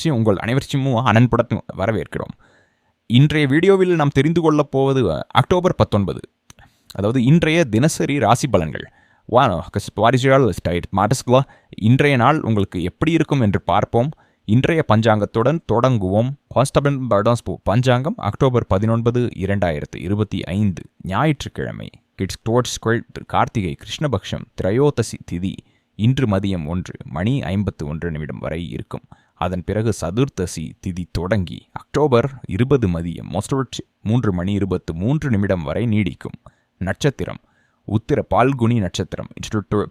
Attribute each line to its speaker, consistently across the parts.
Speaker 1: C உங்கள் அனைவரையும் அனன்புடன் வரவேற்கிறோம். இன்றைய வீடியோவில் நாம் தெரிந்து கொள்ளப் போவது அக்டோபர் பத்தொன்பது. அதாவது இன்றைய தினசரி ராசி பலன்கள். வா வாரிசுகள் ஸ்டைட் இன்றைய நாள் உங்களுக்கு எப்படி இருக்கும் என்று பார்ப்போம். இன்றைய பஞ்சாங்கத்துடன் தொடங்குவோம். கான்ஸ்டபிள் பர்டாஸ் பஞ்சாங்கம் அக்டோபர் பதினொன்பது இரண்டாயிரத்து இருபத்தி ஐந்து. ஞாயிற்றுக்கிழமை கிட்ஸ் டோட்ஸ் கார்த்திகை கிருஷ்ணபக்ஷம் திரையோதசி திதி இன்று மதியம் ஒன்று மணி ஐம்பத்து ஒன்று நிமிடம் வரை இருக்கும். அதன் பிறகு சதுர்த்தசி திதி தொடங்கி அக்டோபர் இருபது மதியம் மொஸ்டோட் மூன்று மணி இருபத்து மூன்று நிமிடம் வரை நீடிக்கும். நட்சத்திரம். உத்திர பால்குனி நட்சத்திரம்.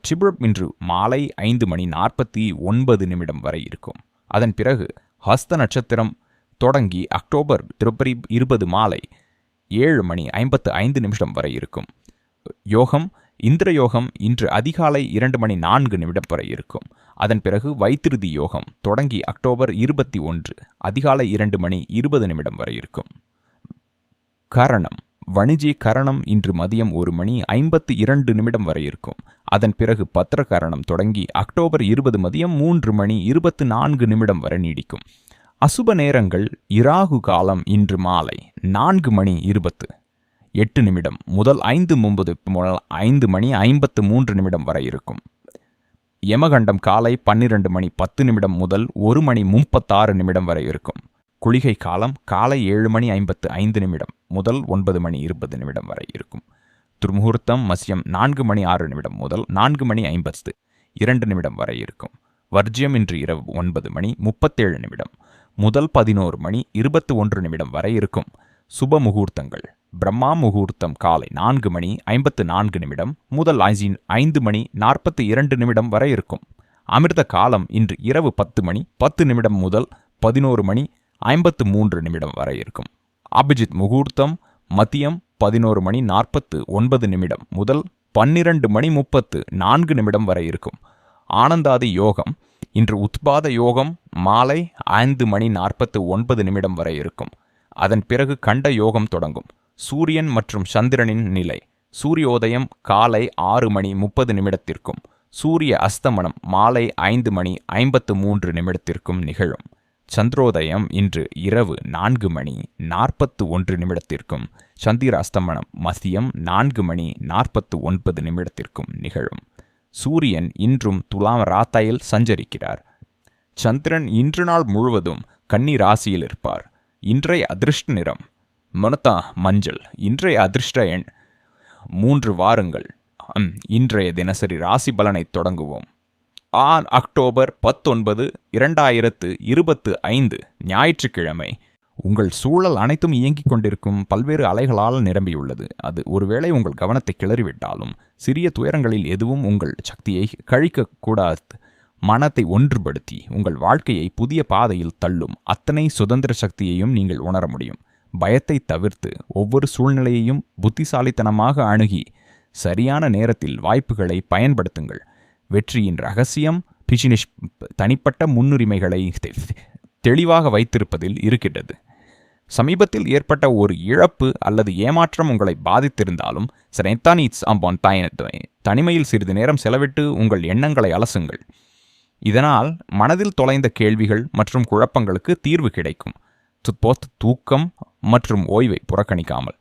Speaker 1: சிபுரம் இன்று மாலை ஐந்து மணி நாற்பத்தி ஒன்பது நிமிடம் வரை இருக்கும். அதன் பிறகு ஹஸ்த நட்சத்திரம் தொடங்கி அக்டோபர் திருப்பரி இருபது மாலை ஏழு மணி ஐம்பத்து ஐந்து நிமிடம் வரை இருக்கும். யோகம். இந்திர யோகம் இன்று அதிகாலை இரண்டு மணி நான்கு நிமிடம் வரை இருக்கும். அதன் பிறகு வைத்திருதி யோகம் தொடங்கி அக்டோபர் இருபத்தி ஒன்று அதிகாலை இரண்டு மணி இருபது நிமிடம் வரை இருக்கும். கரணம் வணிஜி கரணம் இன்று மதியம் ஒரு மணி ஐம்பத்து இரண்டு நிமிடம் வரை இருக்கும். அதன் பிறகு பத்திர கரணம் தொடங்கி அக்டோபர் இருபது மதியம் மூன்று மணி இருபத்து நான்கு நிமிடம் வரை நீடிக்கும். அசுப நேரங்கள் இராகு காலம் இன்று மாலை நான்கு மணி இருபத்து எட்டு நிமிடம் முதல் ஐந்து முப்பது முதல் ஐந்து மணி ஐம்பத்து மூன்று நிமிடம் வரை இருக்கும். யமகண்டம் காலை பன்னிரண்டு மணி பத்து நிமிடம் முதல் ஒரு மணி முப்பத்தாறு நிமிடம் வரை இருக்கும். குளிகை காலம் காலை ஏழு மணி ஐம்பத்து ஐந்து நிமிடம் முதல் ஒன்பது மணி இருபது நிமிடம் வரை இருக்கும். துர்முகூர்த்தம் மசியம் நான்கு மணி ஆறு நிமிடம் முதல் நான்கு மணி ஐம்பத்து இரண்டு நிமிடம் வரை இருக்கும். வர்ஜியம் இன்று இரவு ஒன்பது மணி முப்பத்தேழு நிமிடம் முதல் பதினோரு மணி இருபத்து ஒன்று நிமிடம் வரை இருக்கும். சுப முகூர்த்தங்கள். பிரம்மா முகூர்த்தம் காலை நான்கு மணி ஐம்பத்து நான்கு நிமிடம் முதல் ஐந்து மணி நாற்பத்தி இரண்டு நிமிடம் வரை இருக்கும். அமிர்த காலம் இன்று இரவு பத்து மணி பத்து நிமிடம் முதல் பதினோரு மணி ஐம்பத்து மூன்று நிமிடம் வரை இருக்கும். அபிஜித் முகூர்த்தம் மதியம் பதினோரு மணி நாற்பத்து ஒன்பது நிமிடம் முதல் பன்னிரண்டு மணி முப்பத்து நான்கு நிமிடம் வரை இருக்கும். ஆனந்தாதி யோகம் இன்று உத்பாத யோகம் மாலை ஐந்து மணி நாற்பத்து ஒன்பது நிமிடம் வரை இருக்கும். அதன் பிறகு கண்ட யோகம் தொடங்கும். சூரியன் மற்றும் சந்திரனின் நிலை. சூரியோதயம் காலை ஆறு மணி முப்பது நிமிடத்திற்கும் சூரிய அஸ்தமனம் மாலை ஐந்து மணி ஐம்பத்து மூன்று நிமிடத்திற்கும் நிகழும். சந்திரோதயம் இன்று இரவு நான்கு மணி நாற்பத்து ஒன்று நிமிடத்திற்கும் சந்திர அஸ்தமனம் மதியம் நான்கு மணி நாற்பத்து ஒன்பது நிமிடத்திற்கும் நிகழும். சூரியன் இன்றும் துலாம் ராத்தாயில் சஞ்சரிக்கிறார். சந்திரன் இன்று நாள் முழுவதும் கன்னி ராசியில் இருப்பார். இன்றைய அதிர்ஷ்ட நிறம் மொனத்தா மஞ்சள் இன்றைய அதிர்ஷ்ட எண். மூன்று வாரங்கள். இன்றைய தினசரி ராசி பலனை தொடங்குவோம். ஆன் அக்டோபர் பத்தொன்பது இரண்டாயிரத்து இருபத்து ஐந்து ஞாயிற்றுக்கிழமை. உங்கள் சூழல் அனைத்தும் இயங்கிக் கொண்டிருக்கும் பல்வேறு அலைகளால் நிரம்பியுள்ளது. அது ஒருவேளை உங்கள் கவனத்தை கிளறிவிட்டாலும் சிறிய துயரங்களில் எதுவும் உங்கள் சக்தியை கழிக்கக்கூடாது மனத்தை ஒன்றுபடுத்தி உங்கள் வாழ்க்கையை புதிய பாதையில் தள்ளும் அத்தனை சுதந்திர சக்தியையும் நீங்கள் உணர முடியும். பயத்தை தவிர்த்து ஒவ்வொரு சூழ்நிலையையும் புத்திசாலித்தனமாக அணுகி சரியான நேரத்தில் வாய்ப்புகளை பயன்படுத்துங்கள். வெற்றியின் ரகசியம் பிசினிஷ் தனிப்பட்ட முன்னுரிமைகளை தெளிவாக வைத்திருப்பதில் இருக்கின்றது. சமீபத்தில் ஏற்பட்ட ஒரு இழப்பு அல்லது ஏமாற்றம் உங்களை பாதித்திருந்தாலும் சிறைத்தானிட்ஸ் அம்பான் தனிமையில் சிறிது நேரம் செலவிட்டு உங்கள் எண்ணங்களை அலசுங்கள். இதனால் மனதில் தொலைந்த கேள்விகள் மற்றும் குழப்பங்களுக்கு தீர்வு கிடைக்கும். தூக்கம் மற்றும் ஓய்வை புறக்கணிக்காமல்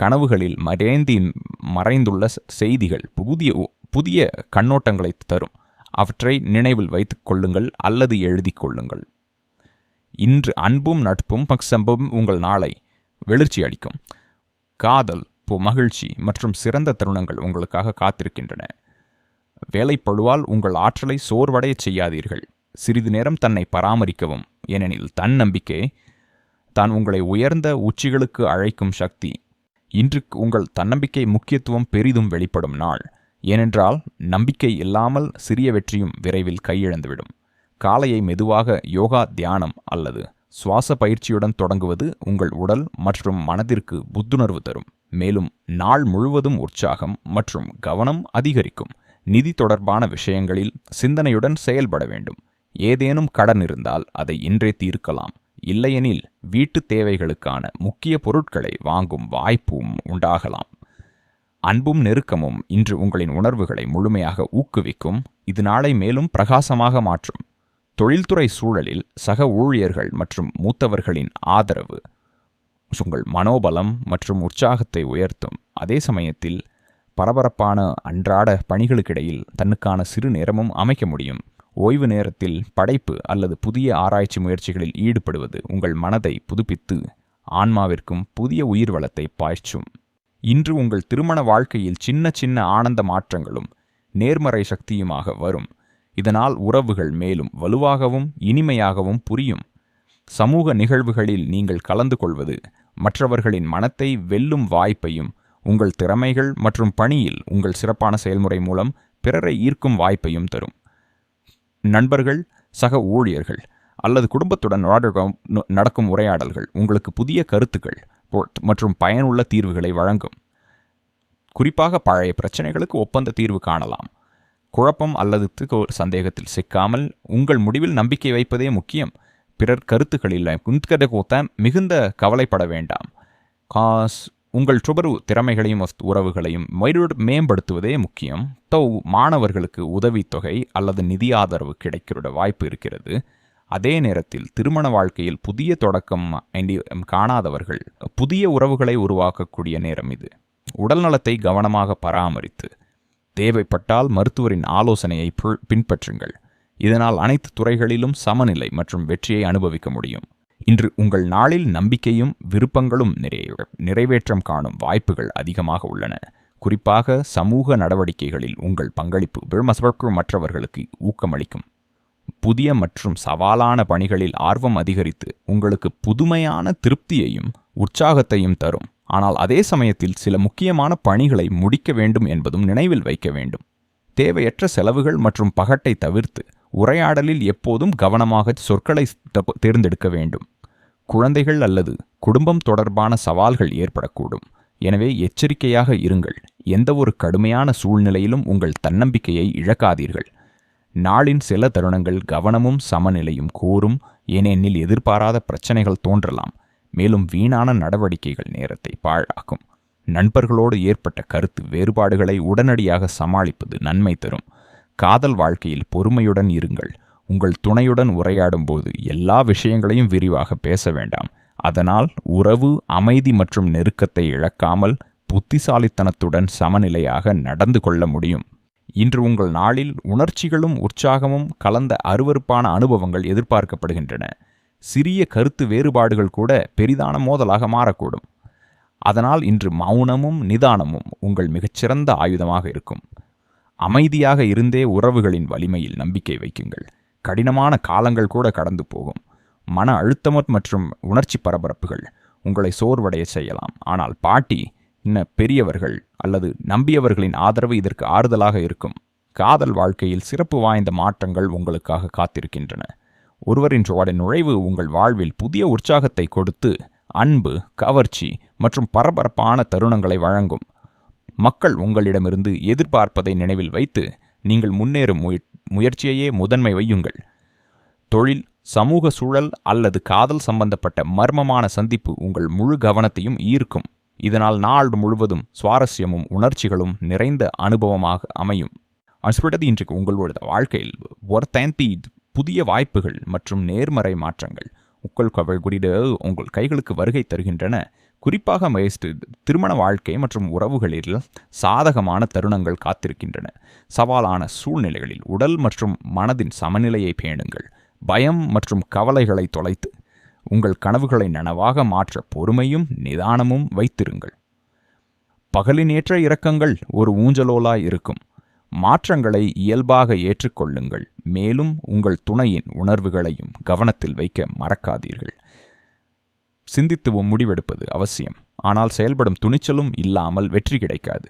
Speaker 1: கனவுகளில் மறைந்தி மறைந்துள்ள செய்திகள் புதிய புதிய கண்ணோட்டங்களை தரும். அவற்றை நினைவில் வைத்துக் கொள்ளுங்கள் அல்லது எழுதி கொள்ளுங்கள். இன்று அன்பும் நட்பும் பக்சம்பும் உங்கள் நாளை வெளிர்ச்சி அளிக்கும். காதல் மகிழ்ச்சி மற்றும் சிறந்த தருணங்கள் உங்களுக்காக காத்திருக்கின்றன. வேலைப்படுவால் உங்கள் ஆற்றலை சோர்வடையச் செய்யாதீர்கள். சிறிது நேரம் தன்னை பராமரிக்கவும். ஏனெனில் தன்னம்பிக்கை தான் உங்களை உயர்ந்த உச்சிகளுக்கு அழைக்கும் சக்தி. இன்று உங்கள் தன்னம்பிக்கை முக்கியத்துவம் பெரிதும் வெளிப்படும் நாள். ஏனென்றால் நம்பிக்கை இல்லாமல் சிறிய வெற்றியும் விரைவில் கையிழந்துவிடும். காலையை மெதுவாக யோகா தியானம் அல்லது சுவாச பயிற்சியுடன் தொடங்குவது உங்கள் உடல் மற்றும் மனதிற்கு புத்துணர்வு தரும். மேலும் நாள் முழுவதும் உற்சாகம் மற்றும் கவனம் அதிகரிக்கும். நிதி தொடர்பான விஷயங்களில் சிந்தனையுடன் செயல்பட வேண்டும். ஏதேனும் கடன் இருந்தால் அதை இன்றே தீர்க்கலாம். இல்லையெனில் வீட்டு தேவைகளுக்கான முக்கிய பொருட்களை வாங்கும் வாய்ப்பும் உண்டாகலாம். அன்பும் நெருக்கமும் இன்று உங்களின் உணர்வுகளை முழுமையாக ஊக்குவிக்கும். இது நாளை மேலும் பிரகாசமாக மாற்றும். தொழில்துறை சூழலில் சக ஊழியர்கள் மற்றும் மூத்தவர்களின் ஆதரவு உங்கள் மனோபலம் மற்றும் உற்சாகத்தை உயர்த்தும். அதே சமயத்தில் பரபரப்பான அன்றாட பணிகளுக்கிடையில் தன்னுக்கான சிறு நேரமும் அமைக்க முடியும். ஓய்வு நேரத்தில் படைப்பு அல்லது புதிய ஆராய்ச்சி முயற்சிகளில் ஈடுபடுவது உங்கள் மனதை புதுப்பித்து ஆன்மாவிற்கும் புதிய உயிர் வளத்தை பாய்ச்சும். இன்று உங்கள் திருமண வாழ்க்கையில் சின்ன சின்ன ஆனந்த மாற்றங்களும் நேர்மறை சக்தியுமாக வரும். இதனால் உறவுகள் மேலும் வலுவாகவும் இனிமையாகவும் புரியும். சமூக நிகழ்வுகளில் நீங்கள் கலந்து கொள்வது மற்றவர்களின் மனத்தை வெல்லும் வாய்ப்பையும் உங்கள் திறமைகள் மற்றும் பணியில் உங்கள் சிறப்பான செயல்முறை மூலம் பிறரை ஈர்க்கும் வாய்ப்பையும் தரும். நண்பர்கள் சக ஊழியர்கள் அல்லது குடும்பத்துடன் நடக்கும் உரையாடல்கள் உங்களுக்கு புதிய கருத்துக்கள் மற்றும் பயனுள்ள தீர்வுகளை வழங்கும். குறிப்பாக பழைய பிரச்சனைகளுக்கு ஒப்பந்த தீர்வு காணலாம். குழப்பம் அல்லது சந்தேகத்தில் சிக்காமல் உங்கள் முடிவில் நம்பிக்கை வைப்பதே முக்கியம். பிறர் கருத்துக்களில் குந்த்கத கோத்த மிகுந்த கவலைப்பட வேண்டாம். காஸ் உங்கள் சுபரு திறமைகளையும் உறவுகளையும் மேம்படுத்துவதே முக்கியம். தௌ மாணவர்களுக்கு உதவித்தொகை அல்லது நிதி ஆதரவு கிடைக்கிற வாய்ப்பு இருக்கிறது. அதே நேரத்தில் திருமண வாழ்க்கையில் புதிய தொடக்கம் காணாதவர்கள் புதிய உறவுகளை உருவாக்கக்கூடிய நேரம் இது. உடல் நலத்தை கவனமாக பராமரித்து தேவைப்பட்டால் மருத்துவரின் ஆலோசனையை பின்பற்றுங்கள். இதனால் அனைத்து துறைகளிலும் சமநிலை மற்றும் வெற்றியை அனுபவிக்க முடியும். இன்று உங்கள் நாளில் நம்பிக்கையும் விருப்பங்களும் நிறைவேற்றம் காணும் வாய்ப்புகள் அதிகமாக உள்ளன. குறிப்பாக சமூக நடவடிக்கைகளில் உங்கள் பங்களிப்பு விழுமசவர்க்கு மற்றவர்களுக்கு ஊக்கமளிக்கும். புதிய மற்றும் சவாலான பணிகளில் ஆர்வம் அதிகரித்து உங்களுக்கு புதுமையான திருப்தியையும் உற்சாகத்தையும் தரும். ஆனால் அதே சமயத்தில் சில முக்கியமான பணிகளை முடிக்க வேண்டும் என்பதும் நினைவில் வைக்க வேண்டும். தேவையற்ற செலவுகள் மற்றும் பகட்டை தவிர்த்து உரையாடலில் எப்போதும் கவனமாக சொற்களை தேர்ந்தெடுக்க வேண்டும். குழந்தைகள் அல்லது குடும்பம் தொடர்பான சவால்கள் ஏற்படக்கூடும். எனவே எச்சரிக்கையாக இருங்கள். எந்தவொரு கடுமையான சூழ்நிலையிலும் உங்கள் தன்னம்பிக்கையை இழக்காதீர்கள். நாளின் சில தருணங்கள் கவனமும் சமநிலையும் கோரும் ஏனெனில் எதிர்பாராத பிரச்சனைகள் தோன்றலாம். மேலும் வீணான நடவடிக்கைகள் நேரத்தை பாழாக்கும். நண்பர்களோடு ஏற்பட்ட கருத்து வேறுபாடுகளை உடனடியாக சமாளிப்பது நன்மை தரும். காதல் வாழ்க்கையில் பொறுமையுடன் இருங்கள். உங்கள் துணையுடன் உரையாடும் போது எல்லா விஷயங்களையும் விரிவாக பேச வேண்டாம். அதனால் உறவு அமைதி மற்றும் நெருக்கத்தை இழக்காமல் புத்திசாலித்தனத்துடன் சமநிலையாக நடந்து கொள்ள முடியும். இன்று உங்கள் நாளில் உணர்ச்சிகளும் உற்சாகமும் கலந்த அருவறுப்பான அனுபவங்கள் எதிர்பார்க்கப்படுகின்றன. சிறிய கருத்து வேறுபாடுகள் கூட பெரிதான மோதலாக மாறக்கூடும். அதனால் இன்று மௌனமும் நிதானமும் உங்கள் மிகச்சிறந்த ஆயுதமாக இருக்கும். அமைதியாக இருந்தே உறவுகளின் வலிமையில் நம்பிக்கை வைக்குங்கள். கடினமான காலங்கள் கூட கடந்து போகும். மன அழுத்தம் மற்றும் உணர்ச்சி பரபரப்புகள் உங்களை சோர்வடைய செய்யலாம். ஆனால் பாட்டி இன்ன பெரியவர்கள் அல்லது நம்பியவர்களின் ஆதரவு இதற்கு ஆறுதலாக இருக்கும். காதல் வாழ்க்கையில் சிறப்பு வாய்ந்த மாற்றங்கள் உங்களுக்காக காத்திருக்கின்றன. ஒருவரின் நுழைவு உங்கள் வாழ்வில் புதிய உற்சாகத்தை கொடுத்து அன்பு கவர்ச்சி மற்றும் பரபரப்பான தருணங்களை வழங்கும். மக்கள் உங்களிடமிருந்து எதிர்பார்ப்பதை நினைவில் வைத்து நீங்கள் முன்னேறும் முயற்சியையே முதன்மை வையுங்கள். தொழில் சமூக சூழல் அல்லது காதல் சம்பந்தப்பட்ட மர்மமான சந்திப்பு உங்கள் முழு கவனத்தையும் ஈர்க்கும். இதனால் நாள் முழுவதும் சுவாரஸ்யமும் உணர்ச்சிகளும் நிறைந்த அனுபவமாக அமையும். அஸ்பிடது இன்றைக்கு உங்களோட வாழ்க்கையில் ஒருத்தேந்தி புதிய வாய்ப்புகள் மற்றும் நேர்மறை மாற்றங்கள் உங்கள் கவல் குறிட உங்கள் கைகளுக்கு வருகை தருகின்றன. குறிப்பாக திருமண வாழ்க்கை மற்றும் உறவுகளில் சாதகமான தருணங்கள் காத்திருக்கின்றன. சவாலான சூழ்நிலைகளில் உடல் மற்றும் மனதின் சமநிலையை பேணுங்கள். பயம் மற்றும் கவலைகளை தொலைத்து உங்கள் கனவுகளை நனவாக மாற்ற பொறுமையும் நிதானமும் வைத்திருங்கள். பகலினேற்ற இறக்கங்கள் ஒரு ஊஞ்சலோலாய் இருக்கும். மாற்றங்களை இயல்பாக ஏற்றுக்கொள்ளுங்கள். மேலும் உங்கள் துணையின் உணர்வுகளையும் கவனத்தில் வைக்க மறக்காதீர்கள். சிந்தித்துவும் முடிவெடுப்பது அவசியம். ஆனால் செயல்படும் துணிச்சலும் இல்லாமல் வெற்றி கிடைக்காது.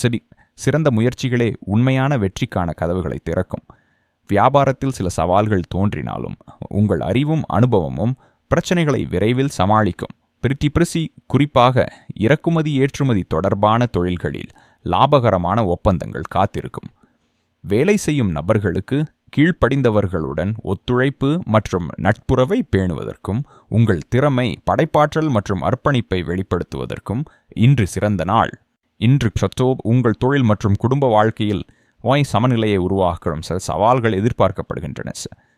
Speaker 1: சரி சிறந்த முயற்சிகளே உண்மையான வெற்றிக்கான கதவுகளை திறக்கும். வியாபாரத்தில் சில சவால்கள் தோன்றினாலும் உங்கள் அறிவும் அனுபவமும் பிரச்சனைகளை விரைவில் சமாளிக்கும். பிரிட்டி பிரிசி குறிப்பாக இறக்குமதி ஏற்றுமதி தொடர்பான தொழில்களில் லாபகரமான ஒப்பந்தங்கள் காத்திருக்கும். வேலை செய்யும் நபர்களுக்கு கீழ்ப்படிந்தவர்களுடன் ஒத்துழைப்பு மற்றும் நட்புறவை பேணுவதற்கும் உங்கள் திறமை படைப்பாற்றல் மற்றும் அர்ப்பணிப்பை வெளிப்படுத்துவதற்கும் இன்று சிறந்த நாள். இன்று சத்தோ உங்கள் தொழில் மற்றும் குடும்ப வாழ்க்கையில் வாய் சமநிலையை உருவாக்கும் சில சவால்கள் எதிர்பார்க்கப்படுகின்றன.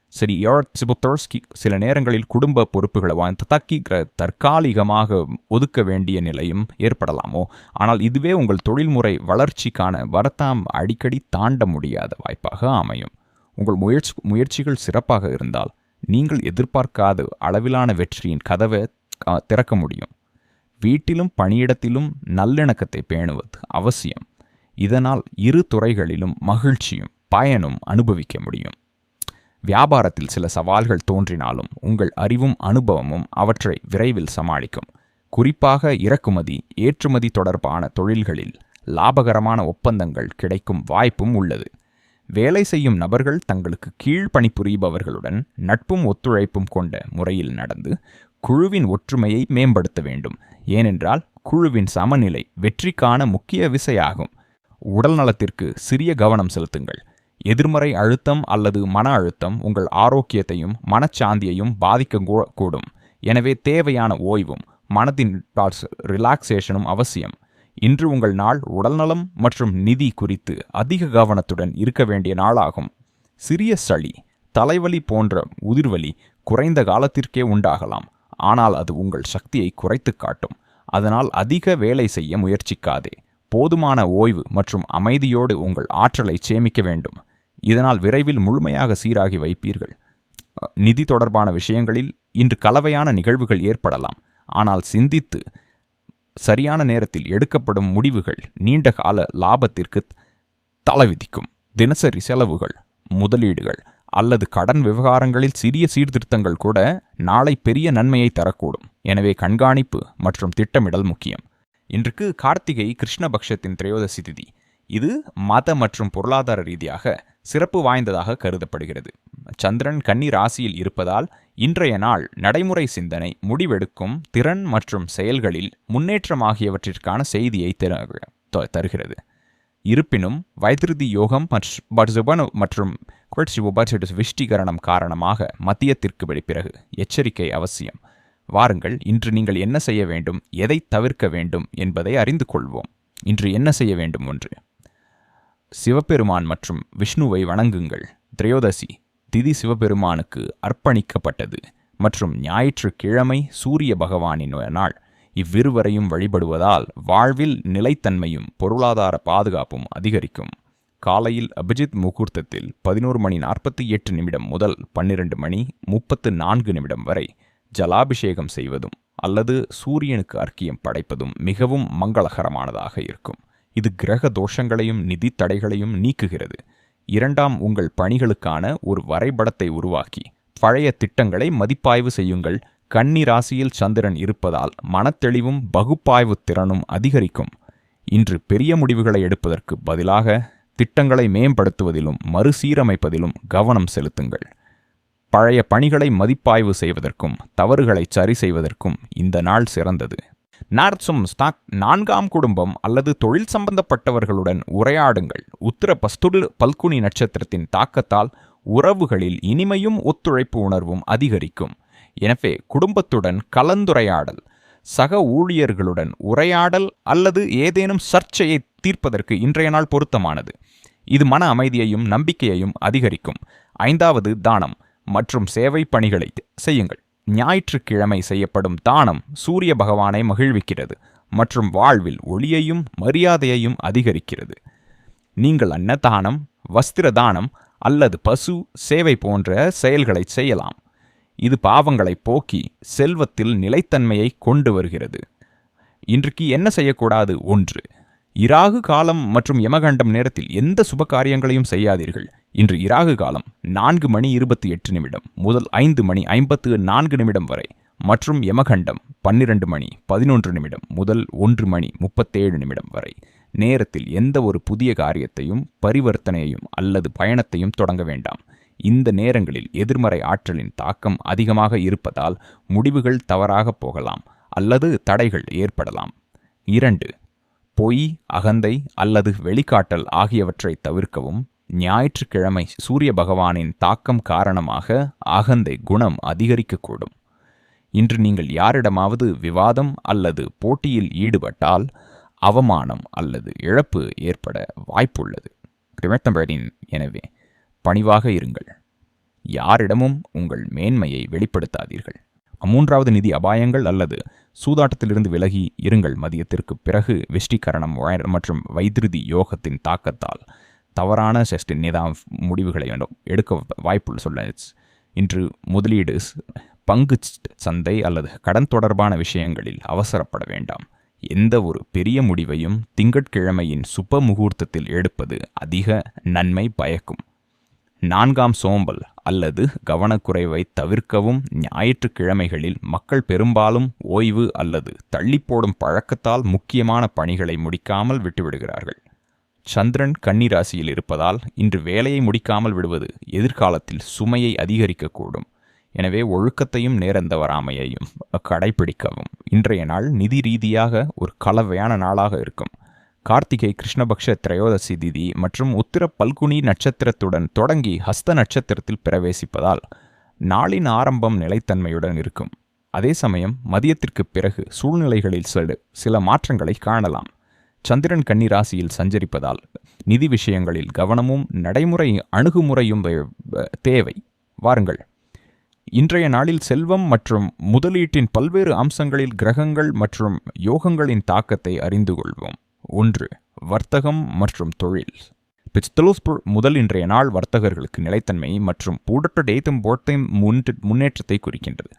Speaker 1: சரி சிபுத்தோர்ஸ்கி சில நேரங்களில் குடும்ப பொறுப்புகளை வாங்க தக்கி தற்காலிகமாக ஒதுக்க வேண்டிய நிலையும் ஏற்படலாமோ? ஆனால் இதுவே உங்கள் தொழில்முறை வளர்ச்சிக்கான வரத்தாம் அடிக்கடி தாண்ட முடியாத வாய்ப்பாக அமையும். உங்கள் முயற்சி முயற்சிகள் சிறப்பாக இருந்தால் நீங்கள் எதிர்பார்க்காத அளவிலான வெற்றியின் கதவை திறக்க முடியும். வீட்டிலும் பணியிடத்திலும் நல்லிணக்கத்தை பேணுவது அவசியம். இதனால் இரு துறைகளிலும் மகிழ்ச்சியும் பயனும் அனுபவிக்க முடியும். வியாபாரத்தில் சில சவால்கள் தோன்றினாலும் உங்கள் அறிவும் அனுபவமும் அவற்றை விரைவில் சமாளிக்கும். குறிப்பாக இறக்குமதி ஏற்றுமதி தொடர்பான தொழில்களில் லாபகரமான ஒப்பந்தங்கள் கிடைக்கும் வாய்ப்பும் உள்ளது. வேலை செய்யும் நபர்கள் தங்களுக்கு கீழ் பணிபுரிபவர்களுடன் நட்பும் ஒத்துழைப்பும் கொண்ட முறையில் நடந்து குழுவின் ஒற்றுமையை மேம்படுத்த வேண்டும். ஏனென்றால் குழுவின் சமநிலை வெற்றிக்கான முக்கிய விசையாகும். உடல் நலத்திற்கு சிறிய கவனம் செலுத்துங்கள். எதிர்மறை அழுத்தம் அல்லது மன அழுத்தம் உங்கள் ஆரோக்கியத்தையும் மனச்சாந்தியையும் பாதிக்க கூடும் எனவே தேவையான ஓய்வும் மனதின் ரிலாக்ஸேஷனும் அவசியம். இன்று உங்கள் நாள் உடல்நலம் மற்றும் நிதி குறித்து அதிக கவனத்துடன் இருக்க வேண்டிய நாளாகும். சிறிய சளி தலைவலி போன்ற உதிர்வலி குறைந்த காலத்திற்கே உண்டாகலாம். ஆனால் அது உங்கள் சக்தியை குறைத்து காட்டும். அதனால் அதிக வேலை செய்ய முயற்சிக்காதே. போதுமான ஓய்வு மற்றும் அமைதியோடு உங்கள் ஆற்றலை சேமிக்க வேண்டும். இதனால் விரைவில் முழுமையாக சீராகி வைப்பீர்கள். நிதி தொடர்பான விஷயங்களில் இன்று கலவையான நிகழ்வுகள் ஏற்படலாம். ஆனால் சிந்தித்து சரியான நேரத்தில் எடுக்கப்படும் முடிவுகள் நீண்ட கால லாபத்திற்கு தலைவிதிக்கும் தினசரி செலவுகள் முதலீடுகள் அல்லது கடன் விவகாரங்களில் சிறிய சீர்திருத்தங்கள் கூட நாளை பெரிய நன்மையை தரக்கூடும். எனவே கண்காணிப்பு மற்றும் திட்டமிடல் முக்கியம். இன்றுக்கு கார்த்திகை கிருஷ்ணபக்ஷத்தின் திரையோதசி திதி. இது மத மற்றும் பொருளாதார ரீதியாக சிறப்பு வாய்ந்ததாக கருதப்படுகிறது. சந்திரன் கன்னி ராசியில் இருப்பதால் இன்றைய நாள் நடைமுறை சிந்தனை முடிவெடுக்கும் திறன் மற்றும் செயல்களில் முன்னேற்றம் ஆகியவற்றிற்கான செய்தியை த- தருகிறது. இருப்பினும் வைத்திருதி யோகம் மற்றும் விஷ்டிகரணம் காரணமாக மத்தியத்திற்கு பிறகு எச்சரிக்கை அவசியம். வாருங்கள் இன்று நீங்கள் என்ன செய்ய வேண்டும் எதை தவிர்க்க வேண்டும் என்பதை அறிந்து கொள்வோம். இன்று என்ன செய்ய வேண்டும் ஒன்று? சிவபெருமான் மற்றும் விஷ்ணுவை வணங்குங்கள். திரையோதசி திதி சிவபெருமானுக்கு அர்ப்பணிக்கப்பட்டது மற்றும் ஞாயிற்றுக்கிழமை சூரிய பகவானின் நாள். இவ்விருவரையும் வழிபடுவதால் வாழ்வில் நிலைத்தன்மையும் பொருளாதார பாதுகாப்பும் அதிகரிக்கும். காலையில் அபிஜித் முகூர்த்தத்தில் பதினோரு மணி நாற்பத்தி எட்டு நிமிடம் முதல் பன்னிரண்டு மணி முப்பத்து நான்கு நிமிடம் வரை ஜலாபிஷேகம் செய்வதும் அல்லது சூரியனுக்கு அர்க்கியம் படைப்பதும் மிகவும் மங்களகரமானதாக இருக்கும். இது கிரக தோஷங்களையும் நிதி தடைகளையும் நீக்குகிறது. இரண்டாம் உங்கள் பணிகளுக்கான ஒரு வரைபடத்தை உருவாக்கி பழைய திட்டங்களை மதிப்பாய்வு செய்யுங்கள். கன்னி ராசியில் சந்திரன் இருப்பதால் மனத்தெளிவும் பகுப்பாய்வு திறனும் அதிகரிக்கும். இன்று பெரிய முடிவுகளை எடுப்பதற்கு பதிலாக திட்டங்களை மேம்படுத்துவதிலும் மறுசீரமைப்பதிலும் கவனம் செலுத்துங்கள். பழைய பணிகளை மதிப்பாய்வு செய்வதற்கும் தவறுகளை சரி செய்வதற்கும் இந்த நாள் சிறந்தது. நார்சும் ஸ்டாக் நான்காம் குடும்பம் அல்லது தொழில் சம்பந்தப்பட்டவர்களுடன் உரையாடுங்கள். உத்திர பஸ்துல் பல்குனி நட்சத்திரத்தின் தாக்கத்தால் உறவுகளில் இனிமையும் ஒத்துழைப்பு உணர்வும் அதிகரிக்கும். எனவே குடும்பத்துடன் கலந்துரையாடல் சக ஊழியர்களுடன் உரையாடல் அல்லது ஏதேனும் சர்ச்சையை தீர்ப்பதற்கு இன்றைய நாள் பொருத்தமானது. இது மன அமைதியையும் நம்பிக்கையையும் அதிகரிக்கும். ஐந்தாவது தானம் மற்றும் சேவை பணிகளை செய்யுங்கள். ஞாயிற்றுக்கிழமை செய்யப்படும் தானம் சூரிய பகவானை மகிழ்விக்கிறது மற்றும் வாழ்வில் ஒளியையும் மரியாதையையும் அதிகரிக்கிறது. நீங்கள் அன்னதானம் வஸ்திர தானம் அல்லது பசு சேவை போன்ற செயல்களை செய்யலாம். இது பாவங்களை போக்கி செல்வத்தில் நிலைத்தன்மையை கொண்டு வருகிறது. இன்றைக்கு என்ன செய்யக்கூடாது? ஒன்று இராகு காலம் மற்றும் யமகண்டம் நேரத்தில் எந்த சுப காரியங்களையும் செய்யாதீர்கள். இன்று இராகு காலம் நான்கு மணி இருபத்தி எட்டு நிமிடம் முதல் ஐந்து மணி ஐம்பத்து நான்கு நிமிடம் வரை மற்றும் யமகண்டம் பன்னிரண்டு மணி பதினொன்று நிமிடம் முதல் ஒன்று மணி முப்பத்தேழு நிமிடம் வரை. நேரத்தில் எந்த ஒரு புதிய காரியத்தையும் பரிவர்த்தனையையும் அல்லது பயணத்தையும் தொடங்க வேண்டாம். இந்த நேரங்களில் எதிர்மறை ஆற்றலின் தாக்கம் அதிகமாக இருப்பதால் முடிவுகள் தவறாக போகலாம் அல்லது தடைகள் ஏற்படலாம். இரண்டு பொய் அகந்தை அல்லது வெளிக்காட்டல் ஆகியவற்றை தவிர்க்கவும் ஞாயிற்றுக்கிழமை சூரிய பகவானின் தாக்கம் காரணமாக அகந்தை குணம் அதிகரிக்கக்கூடும். இன்று நீங்கள் யாரிடமாவது விவாதம் அல்லது போட்டியில் ஈடுபட்டால் அவமானம் அல்லது இழப்பு ஏற்பட வாய்ப்புள்ளது. கிரிமெத்தம்பரின் எனவே பணிவாக இருங்கள். யாரிடமும் உங்கள் மேன்மையை வெளிப்படுத்தாதீர்கள். மூன்றாவது நிதி அபாயங்கள் அல்லது சூதாட்டத்திலிருந்து விலகி இருங்கள் மதியத்திற்கு பிறகு வெஷ்டிகரணம் மற்றும் வைத்திருதி யோகத்தின் தாக்கத்தால். தவறான செஸ்ட் நிதாம் முடிவுகளை வேண்டும். எடுக்க வாய்ப்புள்ள சொல்ல இன்று முதலீடு பங்கு சந்தை அல்லது கடன் தொடர்பான விஷயங்களில் அவசரப்பட வேண்டாம். எந்த ஒரு பெரிய முடிவையும் திங்கட்கிழமையின் சுப முகூர்த்தத்தில் எடுப்பது அதிக நன்மை பயக்கும். நான்காம் சோம்பல் அல்லது கவனக்குறைவை தவிர்க்கவும் ஞாயிற்றுக்கிழமைகளில் மக்கள் பெரும்பாலும் ஓய்வு அல்லது தள்ளிப்போடும் பழக்கத்தால் முக்கியமான பணிகளை முடிக்காமல் விட்டுவிடுகிறார்கள். சந்திரன் கன்னிராசியில் இருப்பதால் இன்று வேலையை முடிக்காமல் விடுவது எதிர்காலத்தில் சுமையை அதிகரிக்கக்கூடும். எனவே ஒழுக்கத்தையும் நேரந்த வராமையையும் கடைபிடிக்கவும். இன்றைய நாள் நிதி ரீதியாக ஒரு கலவையான நாளாக இருக்கும். கார்த்திகை கிருஷ்ணபக்ஷ திரையோதசி திதி மற்றும் உத்திர பல்குனி நட்சத்திரத்துடன் தொடங்கி ஹஸ்த நட்சத்திரத்தில் பிரவேசிப்பதால் நாளின் ஆரம்பம் நிலைத்தன்மையுடன் இருக்கும். அதே சமயம் மதியத்திற்கு பிறகு சூழ்நிலைகளில் சில மாற்றங்களை காணலாம். சந்திரன் கன்னி ராசியில் சஞ்சரிப்பதால் நிதி விஷயங்களில் கவனமும் நடைமுறை அணுகுமுறையும் தேவை. வாருங்கள். இன்றைய நாளில் செல்வம் மற்றும் முதலீட்டின் பல்வேறு அம்சங்களில் கிரகங்கள் மற்றும் யோகங்களின் தாக்கத்தை அறிந்து கொள்வோம். ஒன்று வர்த்தகம் மற்றும் தொழில். பிச்தலோஸ்பூர் முதல் இன்றைய நாள் வர்த்தகர்களுக்கு நிலைத்தன்மை மற்றும் பூடற்ற டேத்தும் போட்டையும் முன்னேற்றத்தை குறிக்கின்றது.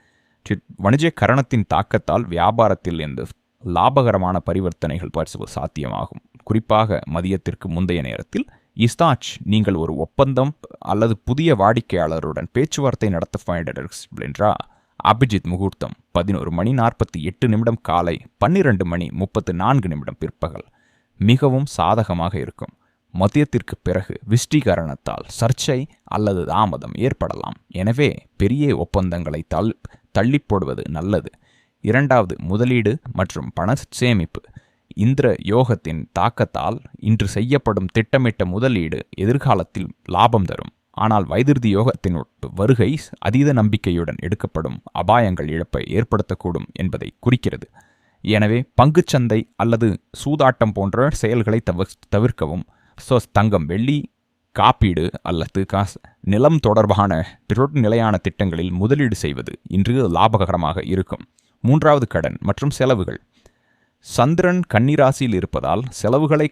Speaker 1: வணிக கரணத்தின் தாக்கத்தால் வியாபாரத்தில் இந்த லாபகரமான பரிவர்த்தனைகள் பரிசுவது சாத்தியமாகும். குறிப்பாக மதியத்திற்கு முந்தைய நேரத்தில் இஸ்தாச் நீங்கள் ஒரு ஒப்பந்தம் அல்லது புதிய வாடிக்கையாளருடன் பேச்சுவார்த்தை நடத்த என்றா? அபிஜித் முகூர்த்தம் பதினோரு மணி நாற்பத்தி எட்டு நிமிடம் காலை பன்னிரண்டு மணி முப்பத்து நான்கு நிமிடம் பிற்பகல். மிகவும் சாதகமாக இருக்கும். மதியத்திற்கு பிறகு விஷ்டீகரணத்தால் சர்ச்சை அல்லது தாமதம் ஏற்படலாம். எனவே பெரிய ஒப்பந்தங்களை தள் தள்ளி போடுவது நல்லது. இரண்டாவது முதலீடு மற்றும் பண சேமிப்பு. இந்திர யோகத்தின் தாக்கத்தால் இன்று செய்யப்படும் திட்டமிட்ட முதலீடு எதிர்காலத்தில் லாபம் தரும். ஆனால் வைதிருதி யோகத்தின் வருகை அதீத நம்பிக்கையுடன் எடுக்கப்படும். அபாயங்கள் இழப்பை ஏற்படுத்தக்கூடும் என்பதை குறிக்கிறது. எனவே பங்குச்சந்தை அல்லது சூதாட்டம் போன்ற செயல்களை தவிர்க்கவும். ஸோ தங்கம் வெள்ளி காப்பீடு அல்லது காஸ் நிலம் தொடர்பான நிலையான திட்டங்களில் முதலீடு செய்வது இன்று லாபகரமாக இருக்கும். மூன்றாவது கடன் மற்றும் செலவுகள். சந்திரன் கன்னிராசியில் இருப்பதால் செலவுகளை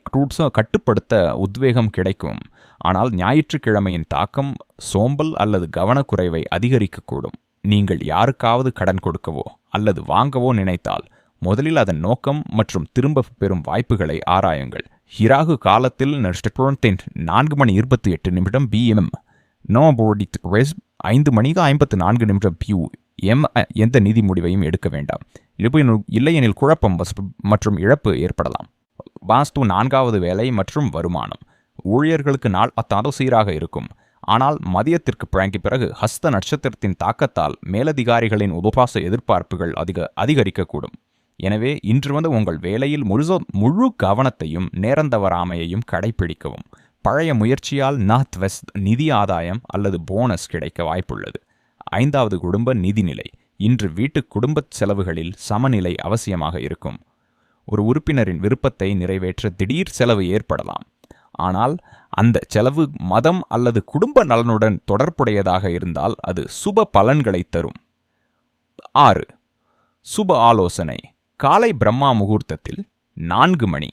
Speaker 1: கட்டுப்படுத்த உத்வேகம் கிடைக்கும். ஆனால் ஞாயிற்றுக்கிழமையின் தாக்கம் சோம்பல் அல்லது கவனக்குறைவை அதிகரிக்கக்கூடும். நீங்கள் யாருக்காவது கடன் கொடுக்கவோ அல்லது வாங்கவோ நினைத்தால் முதலில் அதன் நோக்கம் மற்றும் திரும்ப பெறும் வாய்ப்புகளை ஆராயுங்கள். ஹிராகு காலத்தில் நான்கு மணி இருபத்தி எட்டு நிமிடம் பிஎம் நோ போர்டித் ஐந்து மணிக்கு ஐம்பத்து நான்கு நிமிடம் பியூ எம் எந்த நிதி முடிவையும் எடுக்க வேண்டாம். இல்லையெனில் குழப்பம் மற்றும் இழப்பு ஏற்படலாம். வாஸ்து நான்காவது வேலை மற்றும் வருமானம். ஊழியர்களுக்கு நாள் அத்தாதோ சீராக இருக்கும். ஆனால் மதியத்திற்கு பிறங்கி பிறகு ஹஸ்த நட்சத்திரத்தின் தாக்கத்தால் மேலதிகாரிகளின் உபவாச எதிர்பார்ப்புகள் அதிக அதிகரிக்கக்கூடும். எனவே இன்று வந்து உங்கள் வேலையில் முழு முழு கவனத்தையும் நேரந்தவராமையையும் கடைபிடிக்கவும் பழைய முயற்சியால் நார்த் வெஸ்ட் நிதி ஆதாயம் அல்லது போனஸ் கிடைக்க வாய்ப்புள்ளது. ஐந்தாவது குடும்ப நிதிநிலை. இன்று வீட்டு குடும்ப செலவுகளில் சமநிலை அவசியமாக இருக்கும். ஒரு உறுப்பினரின் விருப்பத்தை நிறைவேற்ற திடீர் செலவு ஏற்படலாம். ஆனால் அந்த செலவு மதம் அல்லது குடும்ப நலனுடன் தொடர்புடையதாக இருந்தால் அது சுப பலன்களை தரும். ஆறு. சுப ஆலோசனை. காலை பிரம்மா முகூர்த்தத்தில் நான்கு மணி.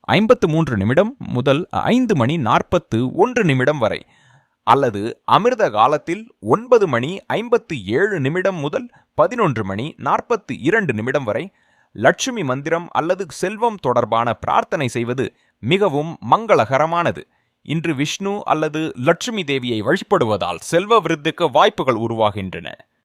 Speaker 1: ஐம்பத்து மூன்று நிமிடம் முதல் ஐந்து மணி நாற்பத்து ஒன்று நிமிடம் வரை. அல்லது அமிர்த காலத்தில் ஒன்பது மணி ஐம்பத்து ஏழு நிமிடம் முதல் பதினொன்று மணி நாற்பத்து இரண்டு நிமிடம் வரை லட்சுமி மந்திரம் அல்லது செல்வம் தொடர்பான பிரார்த்தனை செய்வது மிகவும் மங்களகரமானது. இன்று விஷ்ணு அல்லது லட்சுமி தேவியை வழிபடுவதால் செல்வ விருத்துக்கு வாய்ப்புகள் உருவாகின்றன.